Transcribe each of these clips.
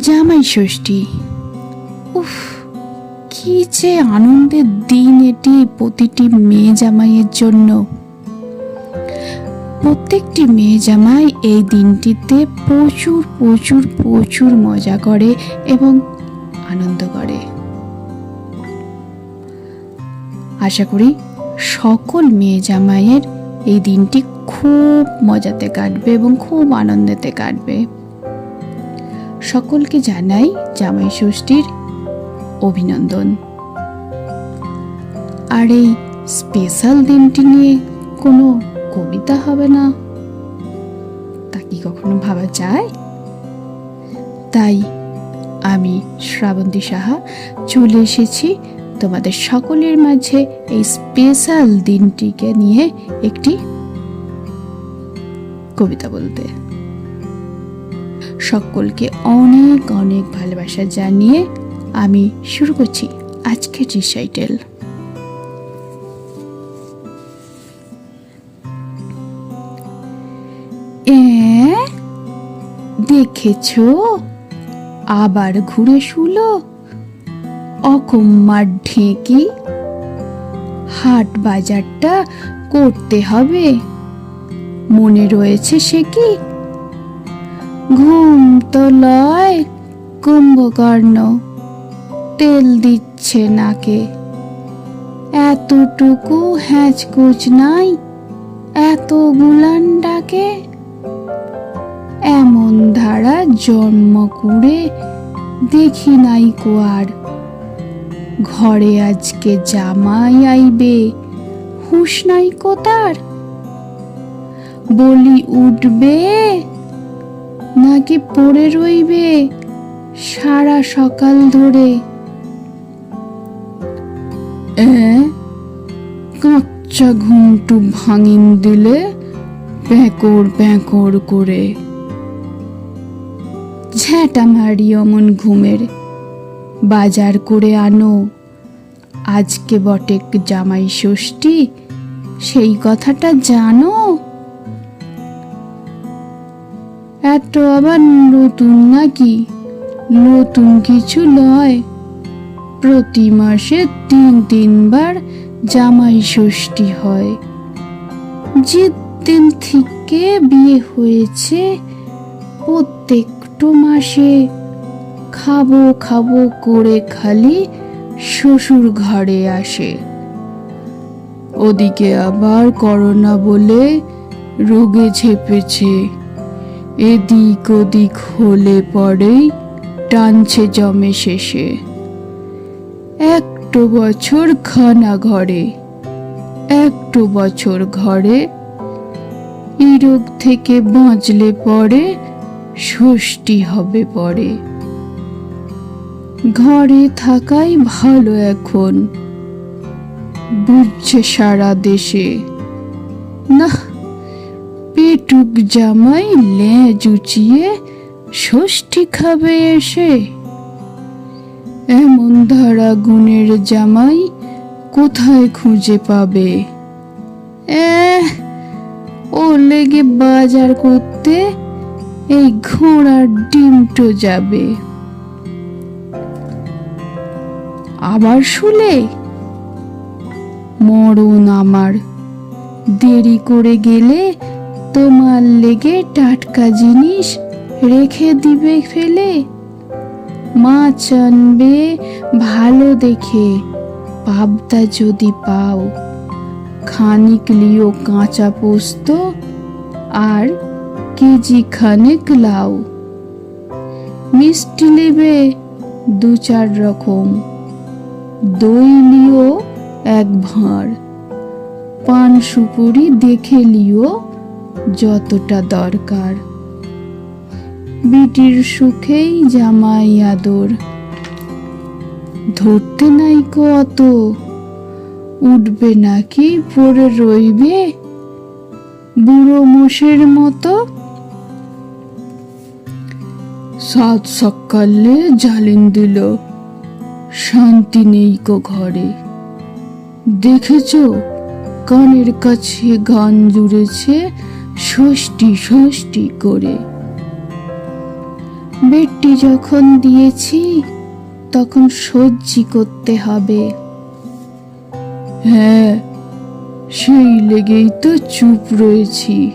জামাই ষষ্ঠী। উফ, কি যে আনন্দের দিন এটি প্রতিটি মেয়ে জামাইয়ের জন্য। প্রত্যেকটি মেয়ে জামাই এই দিনটিতে প্রচুর প্রচুর প্রচুর মজা করে এবং আনন্দ করে। আশা করি সকল মেয়ে জামাইয়ের এই দিনটি খুব মজাতে কাটবে এবং খুব আনন্দেতে কাটবে। সকলকে জানাই জামাই ষষ্ঠীর অভিনন্দন। আর এই স্পেশাল দিনটি নিয়ে কোনো কবিতা হবে না। তা কি কখনো ভাবা যায়? তাই আমি শ্রাবন্তী সাহা চলে এসেছি তোমাদের সকলের মাঝে এই স্পেশাল দিনটিকে নিয়ে একটি কবিতা বলতে। সকলকে অনেক অনেক ভালোবাসা জানিয়ে আমি শুরু করছি আজকের রিসাইটেল দেখেছ? আবার ঘুরে শুলো? অকম্মার ঢেঁকি? হাট বাজারটা করতে হবে? মনে রয়েছে সে কি? ঘুম তো লয় কুম্ভকর্ণ তেল দিচ্ছে নাকে। এতটুকু হ্যাঁচকুচ নাই এত গুলান ডাকে। এমন ধারা জন্ম কুড়ে দেখি নাই কোয়ার ঘরে আজকে জামাই আইবে, হুঁশ নাই কোতার বলি উঠবে নাকি পড়ে রইবে সারা সকাল ধরে? কাচ্চা ঘুমটু ভাঙিন দিলে প্যাঁকড় প্যাঁকড় করে। ঝ্যাঁটা মারি অমন ঘুমের, বাজার করে আনো। আজকে বটেক জামাই ষষ্ঠী, সেই কথাটা জানো? এত আবার নতুন নাকি? নতুন কিছু নয় প্রতি মাসে তিন, তিনবার জামাই ষষ্ঠী হয়। যে দিন থেকে বিয়ে হয়েছে, প্রত্যেকটো মাসে খাব খাব করে খালি শ্বশুর ঘরে আসে। ওদিকে আবার করোনা বলে রোগে ঝেপেছে। এদিক ওদিক হলে পরেই টানছে জমে শেষে। একটো বছর খানা ঘরে, একটো বছর ঘরে এই রোগ থেকে বাঁচলে পরে ষষ্ঠী হবে পরে। ঘরে থাকাই ভালো এখন, বুঝছে সারা দেশে। না পেটুক জামাই লেজ উচিয়ে ষষ্ঠী খাবে এসে। এমন ধারা গুণের জামাই কোথায় খুঁজে পাবে? ও লেগে বাজার করতে এই ঘোড়ার ডিমটো যাবে। আবার শুলে? মরণ আমার। দেরি করে গেলে তোমার লেগে টাটকা জিনিস রেখে দিবে ফেলে। মাছ আনবে ভালো দেখে, পাবদা যদি পাও। খানিক লিও কাঁচা পোস্ত আর কেজি খানেক লাউ। মিষ্টি নেবে দু চার রকম, দই লিও এক ভাঁড়। পান সুপুরি দেখে লিও যতটা দরকার। বিটির সুখেই জামাই আদর। ধরতে নাই কো অত উঠবে নাকি পড়ে রইবে? বুড়ো মোষের মতো? সাত সকালে জালিন দিল। শান্তি নেই কো ঘরে। দেখেছ? কানের কাছে গান জুড়েছে ষষ্ঠী ষষ্ঠী করে। বেডটি যখন দিয়েছি, তখন সহ্যি করতে হবে। হ্যাঁ সেই লেগেই তো চুপ রয়েছি।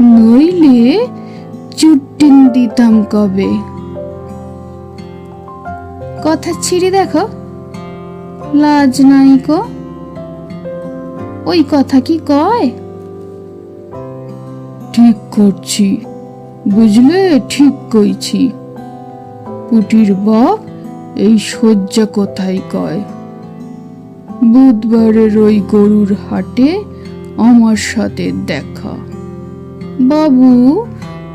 নইলে চুট্টিন দিতাম কবে? কথা ছিঁড়ে দেখো। লাজ নাই কো? ওই কথা কি কয়? ঠিক করছি, বুঝলে? ঠিক কইছি। পুটির বাপ এই শয্যা কোথায় কয়? বুধবারের ওই গরুর হাটে আমার সাথে দেখা। বাবু,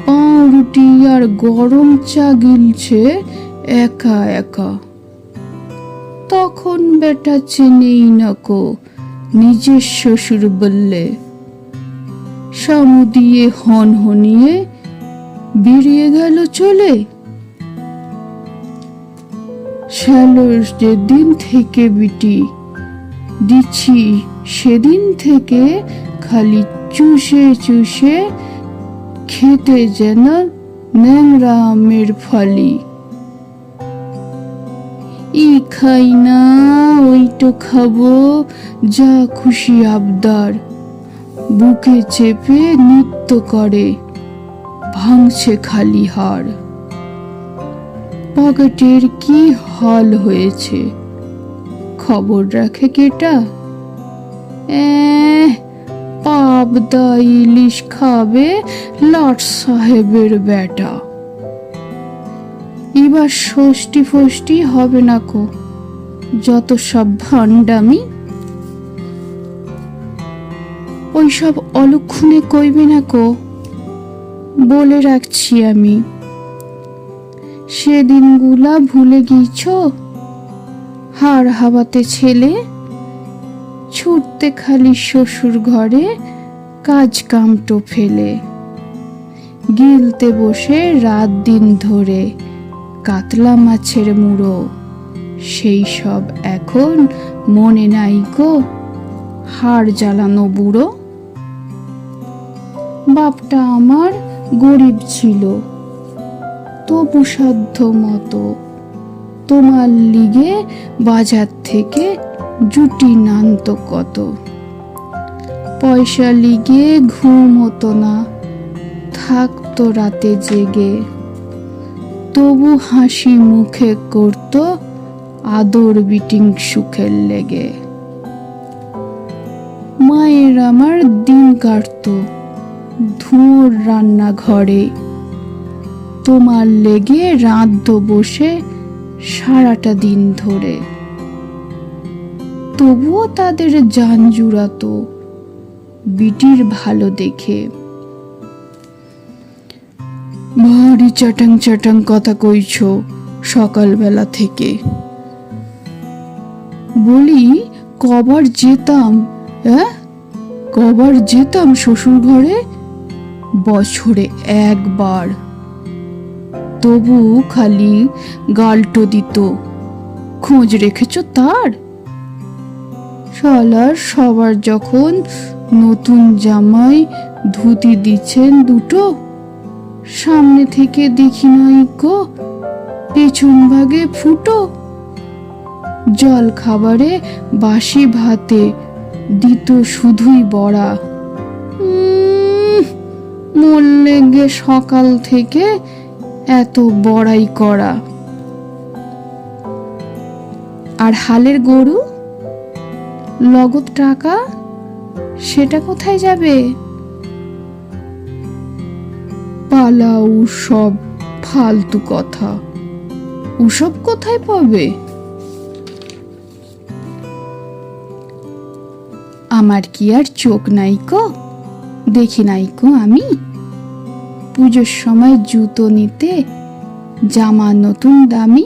পাউরুটি আর গরম চা গিলছে একা একা। তখন বেটা চেনেই না কো, নিজের শ্বশুর বললে সামু দিয়ে হন হনিয়ে বেরিয়ে গেল চলে। শ্যালোর যেদিন থেকে বিটি দিচ্ছি, সেদিন থেকে খালি চুষে চুষে খেতে যেন ন্যাংরা আমের ফলি। ই খাই না ওইটো খাব, যা খুশি আবদার। বুকে চেপে নৃত্য করে, ভাঙছে খালি হাড়। পকেটের কি হল হয়েছে? খবর রাখে কেটা? পাবদা ইলিশ খাবে লট সাহেবের বেটা। এবার ষষ্ঠী ফষ্টি হবে না কো, যত সব ভণ্ডামি ওইসব অলক্ষণে কইবে না কো? বলে রাখছি আমি। সেদিনগুলা ভুলে গিয়েছ? হাড় হাওয়াতে ছেলে? ছুটতে খালি শ্বশুর ঘরে কাজ কামটো ফেলে। গিলতে বসে রাত দিন ধরে কাতলা মাছের মুড়ো। সেই সব এখন মনে নাই গো হাড় জ্বালানো বুড়ো? বাপটা আমার গরিব ছিল। তবু সাধ্য মতো তোমার লিগে বাজার থেকে জুটি নানত কত। পয়সা লিগে ঘুম হতো না, থাকতো রাতে জেগে। তবু হাসি মুখে করত আদর বিটিং সুখের লেগে। মায়ের আমার দিন কাটতো। ধুঁয়োর রান্নাঘরে। তোমার লেগে রাঁধত বসে সারাটা দিন ধরে। তবুও তাদের যান জুড়াতো, বিটির ভালো দেখে। ভারী চাটাং চাটাং কথা কইছ সকালবেলা থেকে। বলি, কবার যেতাম হ্যাঁ কবার যেতাম শ্বশুর ঘরে বছরে একবার। তবু খালি গালটো দিত। খোঁজ রেখেছ তার? শালার সবার যখন নতুন জামাই ধুতি দিচ্ছেন দুটো, সামনে থেকে দেখি নাই গো, পেছন ভাগে ফুটো। জল খাবারে বাসি ভাতে দিত শুধুই বড়া। মরলে গে সকাল থেকে এত বড়াই করা। আর হালের গরু, নগদ টাকা, সেটা কোথায় যাবে? পালা সব ফালতু কথা। ওসব কোথায় পাবে? আমার কি আর চোখ নাই কো? দেখি নাই কো আমি? পুজোর সময় জুতো নিতে, জামা নতুন দামি।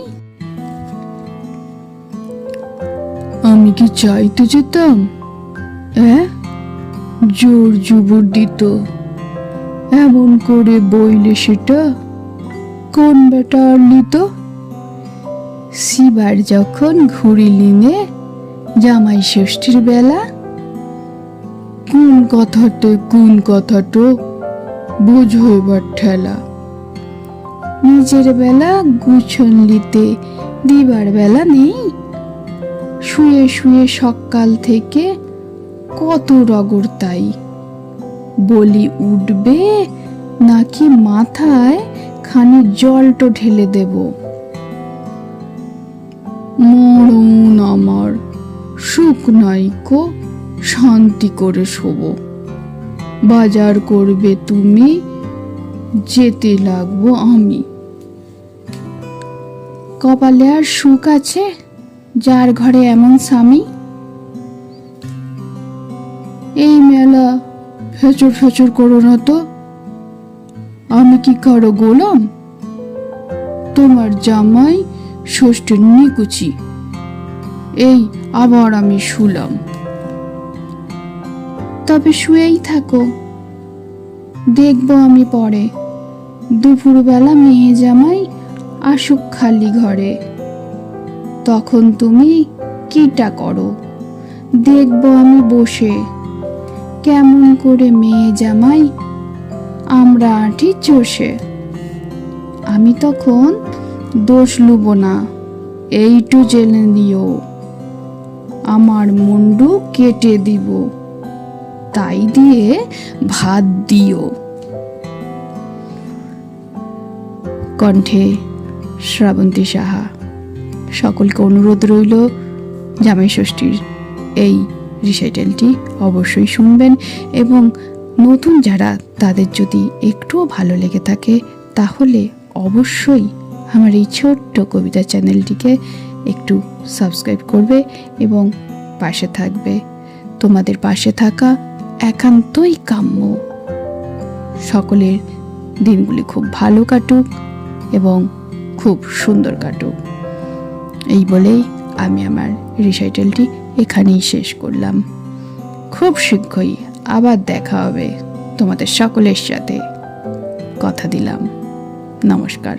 আমি কি চাইতে যেতাম? হ্যাঁ জোর জুবুর দিত। এমন করে বইলে সেটা কোন বেটা আর নিত? সিবার যখন ঘুড়ি লিনে জামাই ষষ্ঠীর বেলা, কোন কথাতে কোন কথাটো বোঝো এবার ঠেলা নিজের বেলা গুছন নিতে দিবার বেলা নেই। শুয়ে শুয়ে সকাল থেকে কত রগর তাই। বলি উঠবে নাকি মাথায় খানি জলটো ঢেলে দেব। মরণ আমার, সুখ নাই কো, শান্তি করে শোবো। বাজার করবে তুমি, যেতে লাগবো আমি। কপালে আর সুখ আছে যার ঘরে এমন স্বামী? এই মেলা ফেচর ফেচর করো না তো। আমি কি কারও গোলাম? তোমার জামাই ষষ্ঠীর নিকুচি। এই আবার আমি শুলাম। তবে শুয়েই থাকো। দেখব আমি পরে। দুপুরবেলা মেয়ে জামাই আসুক খালি ঘরে। তখন তুমি কিটা করো? দেখব আমি বসে। কেমন করে মেয়ে জামাই আমরা আঁটি চষে। আমি তখন দোষ লুব না, এইটু জেনে দিও আমার মুন্ডু কেটে দিব। তাই দিয়ে ভাত দিও। কণ্ঠে শ্রাবন্তী সাহা। সকলকে অনুরোধ রইল, জামাই ষষ্ঠীর এই রিসাইটেলটি অবশ্যই শুনবেন এবং নতুন যারা তাদের যদি একটুও ভালো লেগে থাকে, তাহলে অবশ্যই আমার এই ছোট্ট কবিতা চ্যানেলটিকে একটু সাবস্ক্রাইব করবে এবং পাশে থাকবে। তোমাদের পাশে থাকা একান্তই কাম্য। সকলের দিনগুলি খুব ভালো কাটুক এবং খুব সুন্দর কাটুক। এই বলেই আমি আমার রিসাইটেলটি এখানেই শেষ করলাম। খুব শীঘ্রই আবার দেখা হবে তোমাদের সকলের সাথে। কথা দিলাম। নমস্কার।